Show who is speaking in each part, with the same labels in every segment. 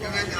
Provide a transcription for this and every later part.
Speaker 1: Gracias.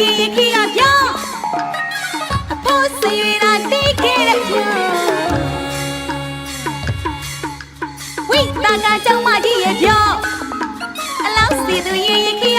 Speaker 1: ရင်
Speaker 2: ခီး
Speaker 1: ကပြောင်းအဖို့ဆွေရတာတိတ်ခဲ့တဲ့ပြောင်းဝိတာကကြောင့်မကြီးရဲ့ပြောင်းအလောင်းစီသူရင်ရင်ခီး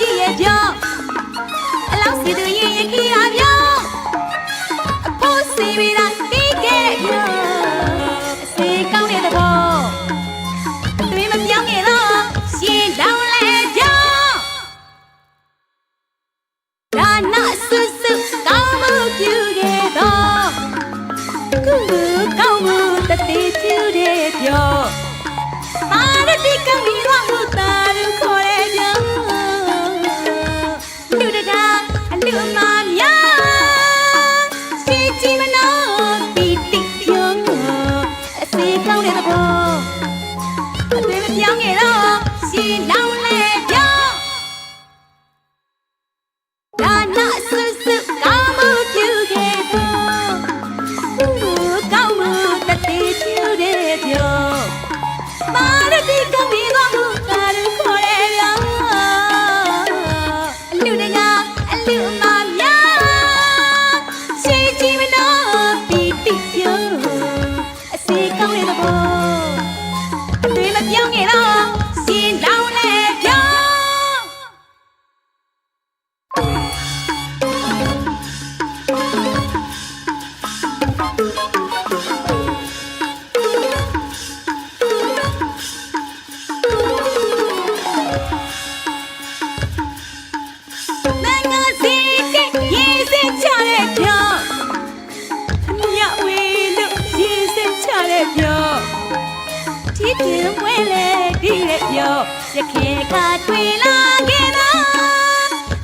Speaker 1: ကြီးရဲ့ပြောအလောက်စီသူရဲ့ do ရခင်ကတွေ့လာခဲ့တာ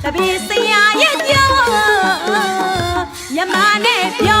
Speaker 1: တပည့်ဆရာရဲ့ကြောင့်မြမနဲ့ပြော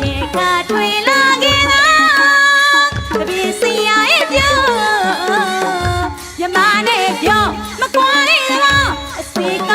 Speaker 1: တဲ့ကထွေလာခင်ကတပည့်စီရရဲ့ပြောမြမနဲ့ပြောမကွာတဲ့တော့အစီက